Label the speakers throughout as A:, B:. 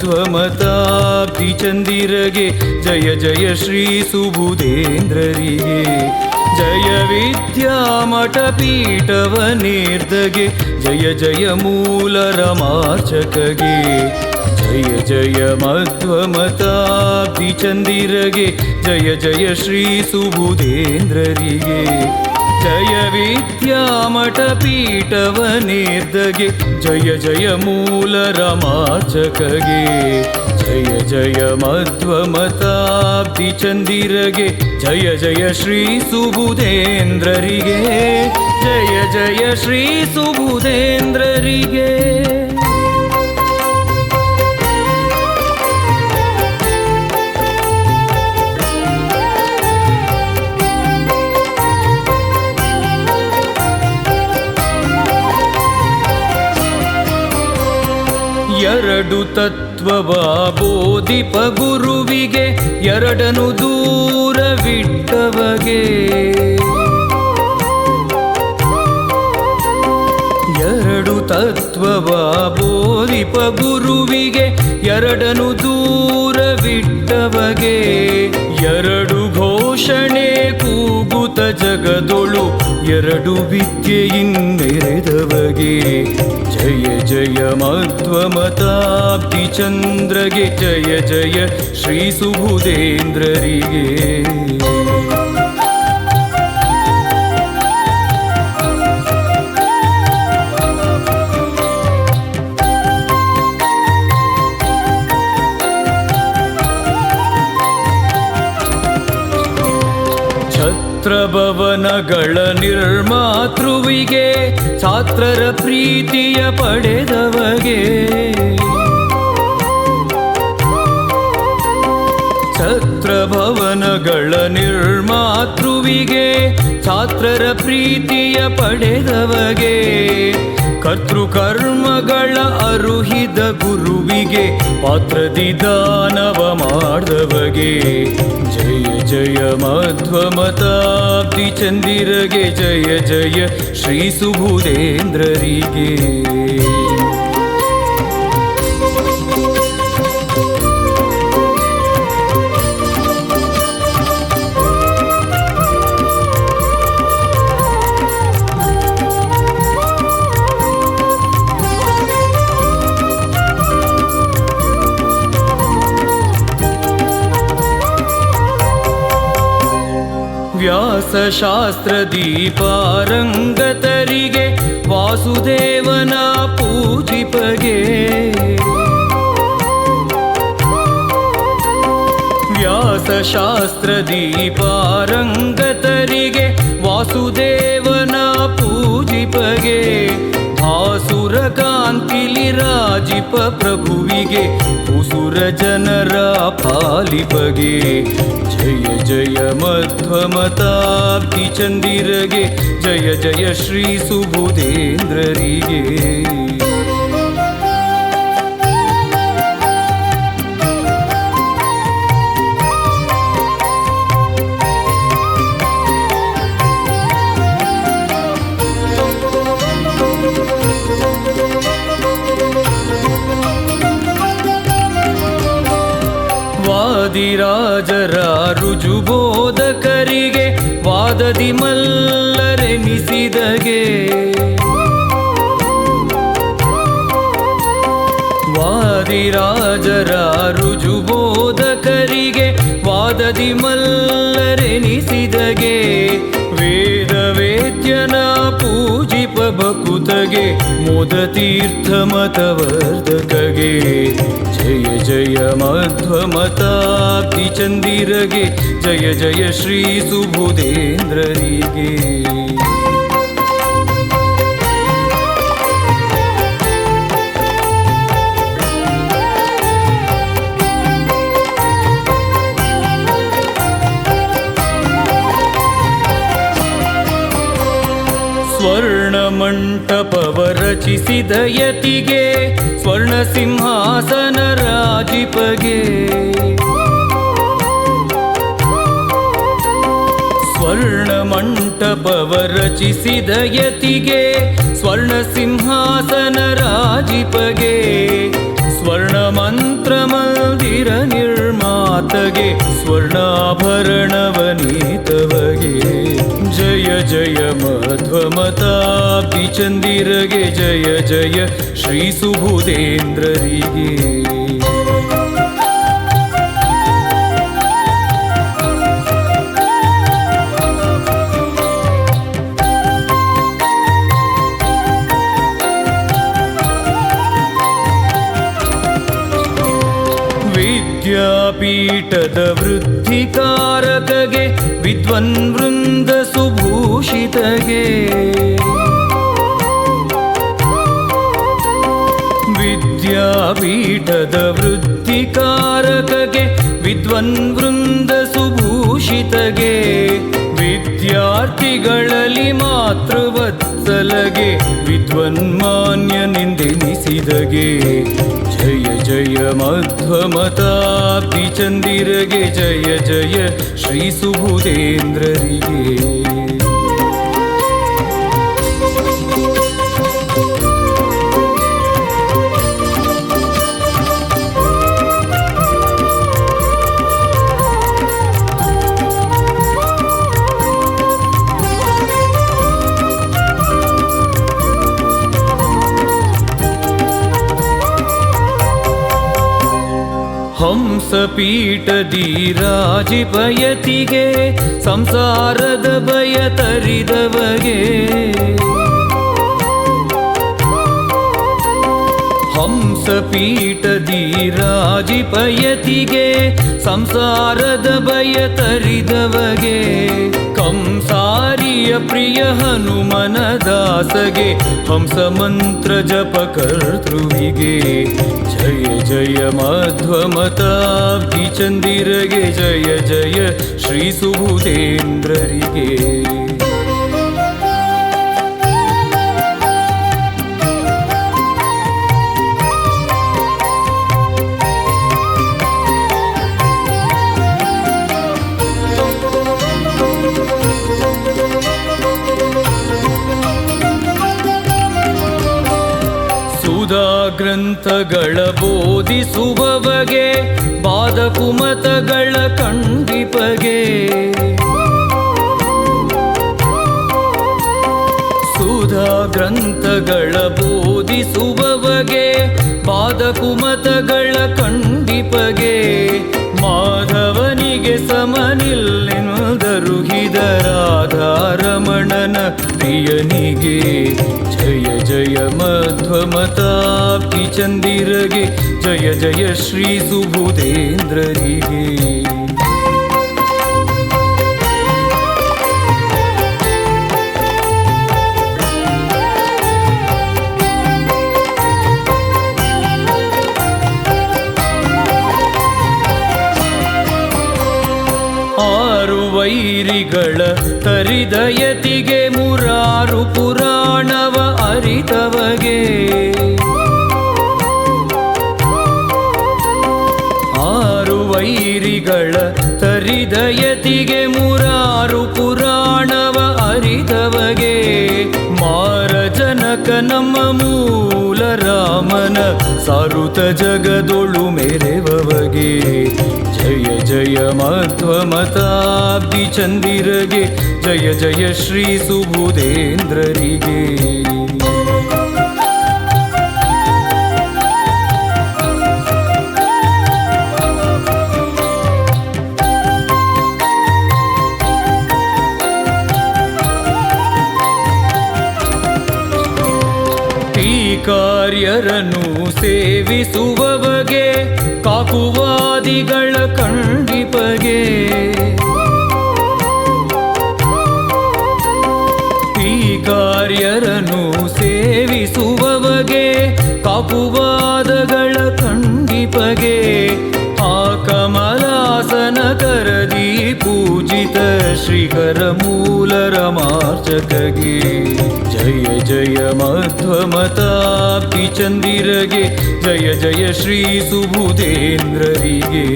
A: ध्वमताब्धिचन्दीरगे जय जय श्री सुबुधेन्द्ररि जय विद्यामठपीठवनेर्दगे। जय जय मूलरमार्चकगे। जय जय मध्वमताब्धिचन्दिरगे जय जय श्री सुबुधेन्द्रिये जय विद्यामठपीठवनिदगे जय जय मूलरमाचकगे। जय जय मध्वमताब्दिचन्दिगे जय जय श्रीसुबुधेन्द्ररिगे जय जय श्रीसुबुधेन्द्ररिगे ಎರಡು ತತ್ವವ ಬೋಧಿಪ ಗುರುವಿಗೆ ಎರಡನು ದೂರವಿಟ್ಟವಗೆ. ಎರಡು ತತ್ವವ ಬೋಧಿಪ ಗುರುವಿಗೆ ಎರಡನು ದೂರವಿಟ್ಟವಗೆ. ಎರಡು ಘೋಷಣೆ ಕೂಗುತ ಜಗದೊಳು ಎರಡು ವಿದ್ಯೆಯಿಂದೆರೆದವಗೆ ಜಯ ಜಯ ಮಧ್ವಮತಾಬ್ದಿ ಚಂದ್ರಗೆ ಜಯ ಜಯ ಶ್ರೀ ಸುಬುಧೇಂದ್ರರಿಗೆ ಛತ್ರಭವನಗಳ ನಿರ್ಮಾತೃವಿಗೆ ಛಾತ್ರರ ಪ್ರೀತಿಯ ಪಡೆದವಗೆ. ಛತ್ರಭವನಗಳ ನಿರ್ಮಾತೃವಿಗೆ ಛಾತ್ರರ ಪ್ರೀತಿಯ ಪಡೆದವಗೆ. ಕರ್ತೃಕರ್ಮಗಳ ಅರುಹಿದ ಗುರುವಿಗೆ ಪಾತ್ರದಿ ದಾನವ ಮಾಡಿದವಗೆ ಜಯ ಜಯ ಮಧ್ವಮತಾಬ್ದಿ ಚಂದಿರಗೆ ಜಯ ಜಯ ಶ್ರೀ ಸುಬುಧೇಂದ್ರರಿಗೆ ವ್ಯಾಸಶಾಸ್ತ್ರದಿ ದೀಪಾರಂಗತರಿಗೆ ವಾಸುದೇವನ ಪೂಜಿಪಗೆ. ವ್ಯಾಸಶಾಸ್ತ್ರದಿ ದೀಪಾರಂಗತರಿಗೆ ವಾಸುದೇವನ ಪೂಜಿಪಗೆ. ಕಾಂತಿಲಿ ರಾಜಿಪ ಪ್ರಭುವಿಗೆ ಉಸುರ ಜನರ ಪಾಲಿಪಗೆ ಜಯ ಜಯ ಮಧ್ವಮತಾಬ್ದಿ ಚಂದಿರಗೆ ಜಯ ಜಯ ಶ್ರೀ ಸುಬುಧೇಂದ್ರರಿಗೆ ವಾದಿರಾಜರ ರುಜುಬೋಧಕರಿಗೆ ವಾದದಿ ಮಲ್ಲರೆನಿಸಿದಗೆ. ವಾದಿರಾಜರ ರುಜುಬೋಧಕರಿಗೆ ವಾದದಿ ಮಲ್ಲರೆನಿಸಿದಗೆ. ವೇದವೇದ್ಯನ ಪೂಜಿಪ ಬಕುತಗೆ ಮೋದ ತೀರ್ಥ ಮತವರ್ಧಕಗೆ. जय जय मध्वमतापिचन्दीरगे जय जय श्री सुबुधेन्द्रिगे ಮಂಟಪವ ರಚಿಸಿದ ಯತಿಗೆ ಸ್ವರ್ಣ ಸಿಂಹಾಸನ ರಾಜಿಪಗೆ. ಸ್ವರ್ಣ ಮಂಟಪವ ರಚಿಸಿದ ಯತಿಗೆ ಸ್ವರ್ಣ ಸಿಂಹಾಸನ ರಾಜಿಪಗೆ. ಸ್ವರ್ಣ ಮಂತ್ರ ಮಂದಿರ ನಿರ್ಮಾತಗೆ तगे स्वर्णाभरणवनीतव जय जय माध्वतापि चन्दीरगे जय जय श्री सुबोधेन्द्रि ವಿದ್ಯಾಪೀಠದ ವೃದ್ಧಿಕಾರಕಗೆ ವಿದ್ವನ್ ವೃಂದ ಸುಭೂಷಿತಗೆ. ವಿದ್ಯಾಪೀಠದ ವೃದ್ಧಿಕಾರಕಗೆ ವಿದ್ವನ್ ವೃಂದ ಸುಭೂಷಿತಗೆ. ವಿದ್ಯಾರ್ಥಿಗಳಲ್ಲಿ ಮಾತೃವತ್ಸಲಗೆ ವಿದ್ವನ್ಮಾನ್ಯನೆಂದೆನಿಸಿದಗೆ जय मध्वमतापि चन्दिरगे जय जय श्री ಶ್ರೀ ರಾಜಿ ಬಯತಿಗೆ ಸಂಸಾರದ ಭಯ ತರಿದವಗೆ. ಹಂಸಪೀಠದಿ ರಾಜಿಪಯತಿಗೆ ಸಂಸಾರದ ಭಯ ತರಿದವಗೆ ಕಂಸಾರಿಯ ಪ್ರಿಯ ಹನುಮನ ದಾಸಗೆ ಹಂಸ ಮಂತ್ರ ಜಪ ಕರ್ತೃವಿಗೆ ಜಯ ಜಯ ಮಧ್ವಮತಾಬ್ದಿ ಚಂದಿರಗೆ ಜಯ ಜಯ ಶ್ರೀ ಸುಬುಧೇಂದ್ರರಿಗೆ ಗ್ರಂಥಗಳ ಬೋಧಿಸುವವಗೆ ಬಾದಕುಮತಗಳ ಕಂಡಿಪಗೆ. ಸುಧಾ ಗ್ರಂಥಗಳ ಬೋಧಿಸುವವಗೆ ಬಾದಕುಮತಗಳ ಖಂಡಿಪಗೆ ಮಾಧವನಿಗೆ ಸಮನಿಲ್ಲೆನುದರುಹಿದ ರಾಧಾರಮಣನ ಪ್ರಿಯನಿಗೆ ಜಯ ಜಯ ಮಧ್ವಮತಾಬ್ದಿ ಚಂದಿರಗೆ ಜಯ ಜಯ ಶ್ರೀ ಸುಬುಧೇಂದ್ರರಿಗೆ ವೈರಿಗಳ ತರಿದಯತಿಗೆ ಮುರಾರು ಪುರಾಣವ ಅರಿತವಗೆ. ಆರು ವೈರಿಗಳ ತರಿದಯತಿಗೆ ಮುರಾರು ಪುರಾಣವ ಅರಿತವಗೆ. ಮಾರ ಜನಕ ನಮ್ಮ ಮೂಲ ರಾಮನ ಸಾರುತ ಜಗದೊಳು ಮೆರೆವವಗೆ. जय जय माध्वमताब्दिचन्दिरगे जय जय श्री सुबुधेन्द्रिगे ಕಾರ್ಯರನ್ನು ಸೇವಿಸುವವಗೆ ಕಾಕುವಾದಿಗಳ ಕಂಡಿಪಗೆ. ಈ ಕಾರ್ಯರನ್ನು श्रीकरमूलरमार्चतगे जय जय मध्वमतापि चन्दिरगे जय जय श्रीसुभुतेन्द्ररिगे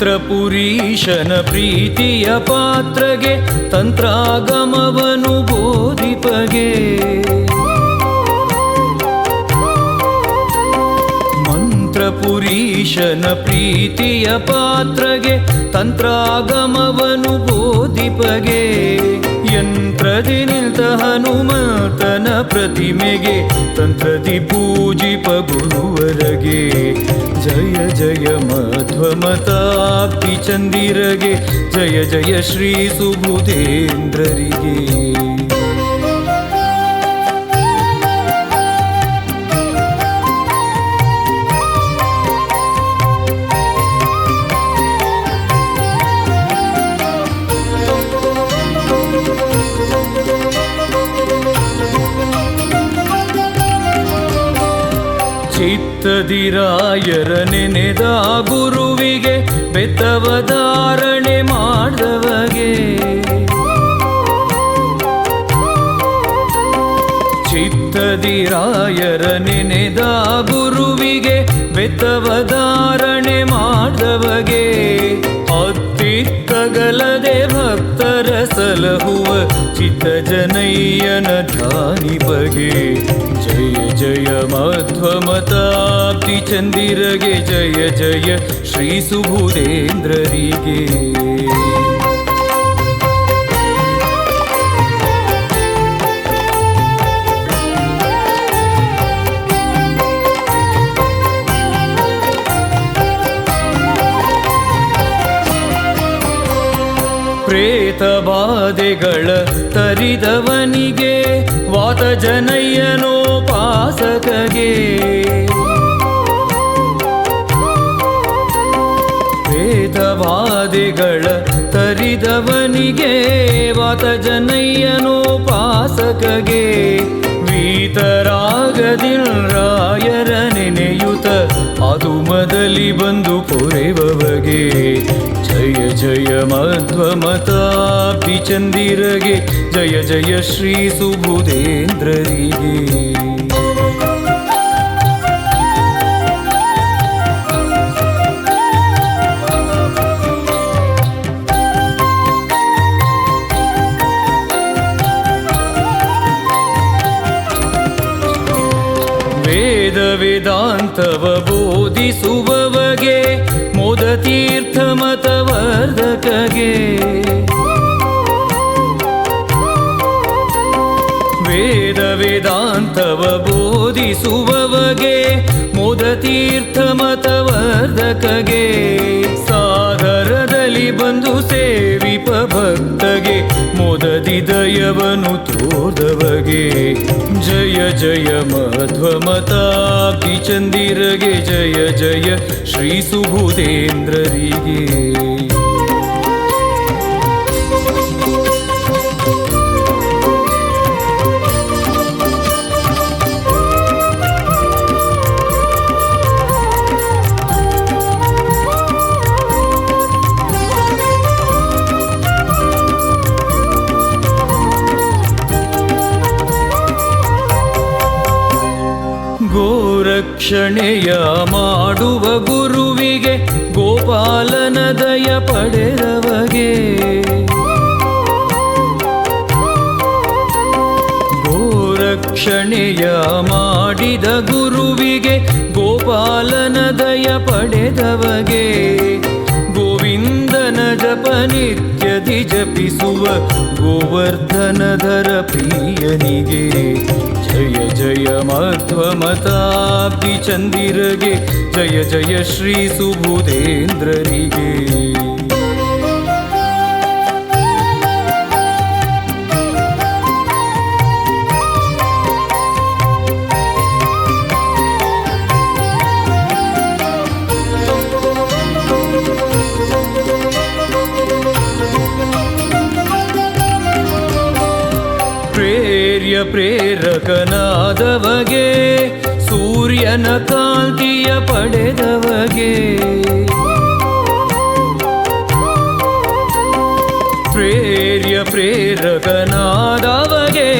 A: ಶ್ರೀ ಪ್ರೀತಿಯ ಪಾತ್ರಗೆ ತಂತ್ರಾಗಮವನು ಬೋಧಿಪಗೆ. ಮಂತ್ರಪುರೀಶನ ಪ್ರೀತಿಯ ಪಾತ್ರಗೆ ತಂತ್ರಾಗಮವನು ಬೋಧಿಪಗೆ. ಯಂತ್ರದಿ ನಿಂತ ಹನುಮಂತನ ಪ್ರತಿಮೆಗೆ, ತಂತ್ರದಿ ಪೂಜಿಪ ಗುರುವರಗೆ ಜಯ ಜಯ ಮಧ್ವಮತಾಬ್ದಿ ಚಂದಿರಗೆ, ಜಯ ಜಯ ಶ್ರೀ ಸುಬುಧೇಂದ್ರರಿಗೆ ಚಿತ್ತದಿರಾಯರ ನೆನೆದ ಗುರುವಿಗೆ ಬೆತ್ತವಧಾರಣೆ ಮಾಡಿದವಗೆ. ಚಿತ್ತದಿರಾಯರ ನೆನೆದ ಗುರುವಿಗೆ ಬೆತ್ತವಧಾರಣೆ ಮಾಡಿದವಗೆ. ಅತ್ತಿತ್ತಗಲದೆ सलहुव चित्तजनैयन धानि बगे जय जय माध्वमताप्तिचन्द्रिरगे जय जय श्रीसुभुदेन्द्ररिगे ಪ್ರೇತ ಬಾಧೆಗಳ ತರಿದವನಿಗೆ, ವಾತ ಜನಯ್ಯನೋಪಾಸಕಗೆ ಪ್ರೇತ ಬಾಧೆಗಳ ತರಿದವನಿಗೆ, ವಾತ ಜನಯ್ಯನೋಪಾಸಕಗೆ ವೀತರಾಗದಿಲ್ ರಾಯರ ನೆನೆಯುತ ಅದು ಮದಲಿ ಬಂದು ಪೊರೆವಗೆ जय जय मध्वमतापि चन्दिरगे जय जय श्री सुबुधेन्द्रिये वेदवेदान्तवबोधिसुभवगे मोदती ಮತವರ್ಧಕಗೆ. ವೇದ ವೇದಾಂತವ ಬೋಧಿಸುವವಗೆ ಮುದತೀರ್ಥ ಮತವರ್ಧಕಗೆ. ಸಾಗರದಲ್ಲಿ ಬಂದು ಸೇವಿಪ भक् मोदयवनुदव जय जय मध्वमतापि चन्दीर जय जय श्री सुबोधेन्द्रिगे ಗೋರಕ್ಷಣೆಯ ಮಾಡುವ ಗುರುವಿಗೆ ಗೋಪಾಲನ ದಯ ಪಡೆದವಗೆ. ಗೋರಕ್ಷಣೆಯ ಮಾಡಿದ ಗುರುವಿಗೆ ಗೋಪಾಲನ ದಯ ಪಡೆದವಗೆ. ಗೋವಿಂದನ ಜಪ ನಿತ್ಯದಿ ಜಪಿಸುವ ಗೋವರ್ಧನಧರ ಪ್ರಿಯನಿಗೆ ಜಯ ಜಯ ಮಧ್ವಮತಾಬ್ದಿ ಚಂದಿರಗೆ ಜಯ ಜಯ ಶ್ರೀ ಸುಬುಧೇಂದ್ರರಿಗೆ ಪ್ರೇರ್ಯ ಪ್ರೇರಕನಾದವಗೆ ಸೂರ್ಯನ ಕಾಂತಿಯ ಪಡೆದವಗೆ ಪ್ರೇರ್ಯ ಪ್ರೇರಕನಾದವಗೆ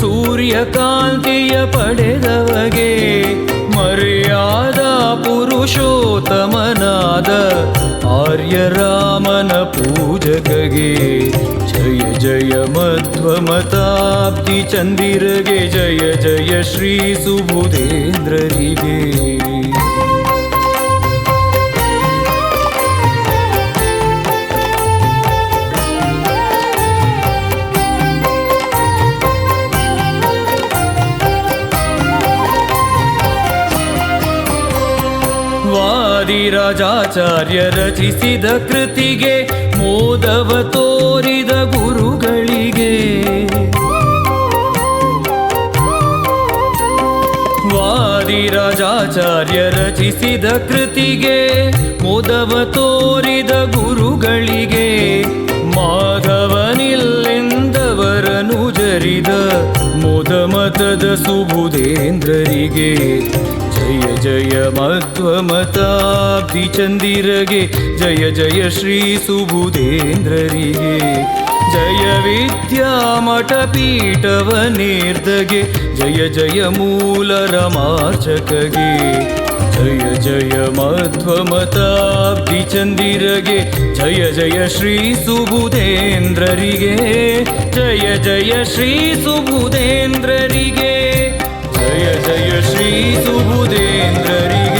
A: ಸೂರ್ಯಕಾಂತಿಯ ಪಡೆದವಗೆ ಮರ್ಯಾದ ಪುರುಷೋತ್ತಮನಾದ ಚಂದಿರಗೆ ಜಯ ಜಯ ಮಧ್ವಮತಾಬ್ದಿ ಚಂದಿರಗೆ ಜಯ ಜಯ ಶ್ರೀ ಸುಬುಧೇಂದ್ರರಿಗೆ ವಾದಿರಾಜಾಚಾರ್ಯ ರಚಿಸಿದ ಕೃತಿಗೆ ಮೋದವ ತೋರಿದ ವಾದಿರಾಜಾಚಾರ್ಯ ರಚಿಸಿದ ಕೃತಿಗೆ ಮೋದವ ತೋರಿದ ಗುರುಗಳಿಗೆ, ಮಾಧವನಿಲ್ಲೆಂದವರನು ಜರಿದ ಮೋದಮತದ ಸುಬುಧೇಂದ್ರರಿಗೆ ಜಯ ಜಯ ಮಧ್ವಮತಾಬ್ದಿ ಚಂದಿರಗೆ, ಜಯ ಜಯ ಶ್ರೀ ಸುಬುಧೇಂದ್ರರಿಗೆ जय विद्यामठपीठवनेर्दगे जय जय मूलरमार्चकगे। जय जय माध्वमताब्चन्दीरगे जय जय श्रीसुबुधेन्द्ररिगे जय जय श्रीसुबुधेन्द्ररिगे जय जय श्रीसुबुधेन्द्ररिगे